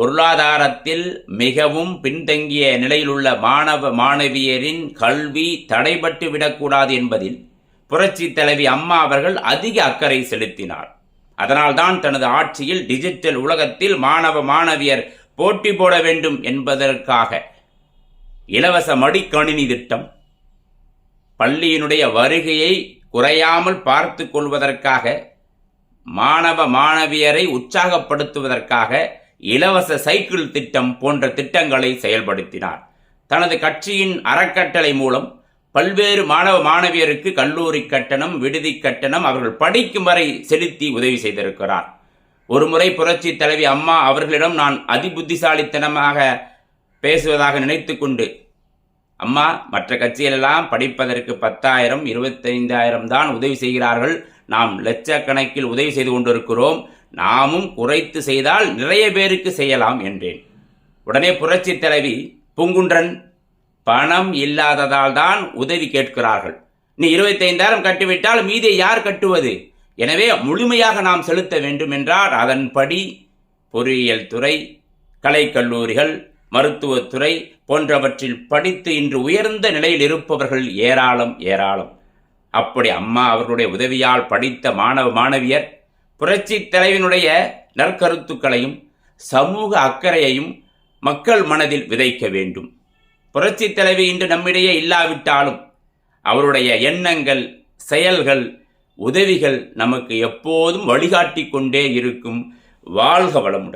பொருளாதாரத்தில் மிகவும் பின்தங்கிய நிலையிலுள்ள மாணவ மாணவியரின் கல்வி தடைபட்டு விடக்கூடாது என்பதில் புரட்சி தலைவி அம்மா அவர்கள் அதிக அக்கறை செலுத்தினார். அதனால்தான் தனது ஆட்சியில் டிஜிட்டல் உலகத்தில் மாணவ மாணவியர் போட்டி போட வேண்டும் என்பதற்காக இலவச மடிக்கணினி திட்டம் பள்ளியினுடைய வருகையை குறையாமல் பார்த்து கொள்வதற்காக மாணவ மாணவியரை உற்சாகப்படுத்துவதற்காக இலவச சைக்கிள் திட்டம் போன்ற திட்டங்களை செயல்படுத்தினார். தனது கட்சியின் அறக்கட்டளை மூலம் பல்வேறு மாணவ மாணவியருக்கு கல்லூரி கட்டணம் விடுதி கட்டணம் அவர்கள் படிக்கும் வரை செலுத்தி உதவி செய்திருக்கிறார். ஒருமுறை புரட்சி தலைவி அம்மா அவர்களிடம் நான் அதிபுத்திசாலித்தனமாக பேசுவதாக நினைத்துக்கொண்டு அம்மா மற்ற கட்சிகளெல்லாம் படிப்பதற்கு பத்தாயிரம் இருபத்தைந்தாயிரம் தான் உதவி செய்கிறார்கள். நாம் லட்சக்கணக்கில் உதவி செய்து கொண்டிருக்கிறோம். நாமும் குறைத்து செய்தால் நிறைய பேருக்கு செய்யலாம் என்றேன். உடனே புரட்சி தலைவி பூங்குன்றன் பணம் இல்லாததால் தான் உதவி கேட்கிறார்கள். நீ இருபத்தைந்தாயிரம் கட்டிவிட்டால் மீதியை யார் கட்டுவது? எனவே முழுமையாக நாம் செலுத்த வேண்டும் என்றால் அதன்படி பொறியியல் துறை கலைக்கல்லூரிகள் மருத்துவத்துறை போன்றவற்றில் படித்து இன்று உயர்ந்த நிலையில் இருப்பவர்கள் ஏராளம் ஏராளம். அப்படி அம்மா அவர்களுடைய உதவியால் படித்த மாணவ மாணவியர் புரட்சி தலைவினுடைய நற்கருத்துக்களையும் சமூக அக்கறையையும் மக்கள் மனதில் விதைக்க வேண்டும். புரட்சி தலைவி இன்று நம்மிடையே இல்லாவிட்டாலும் அவருடைய எண்ணங்கள் செயல்கள் உதவிகள் நமக்கு எப்போதும் வழிகாட்டி கொண்டே இருக்கும். வாழ்க வளமுடன்.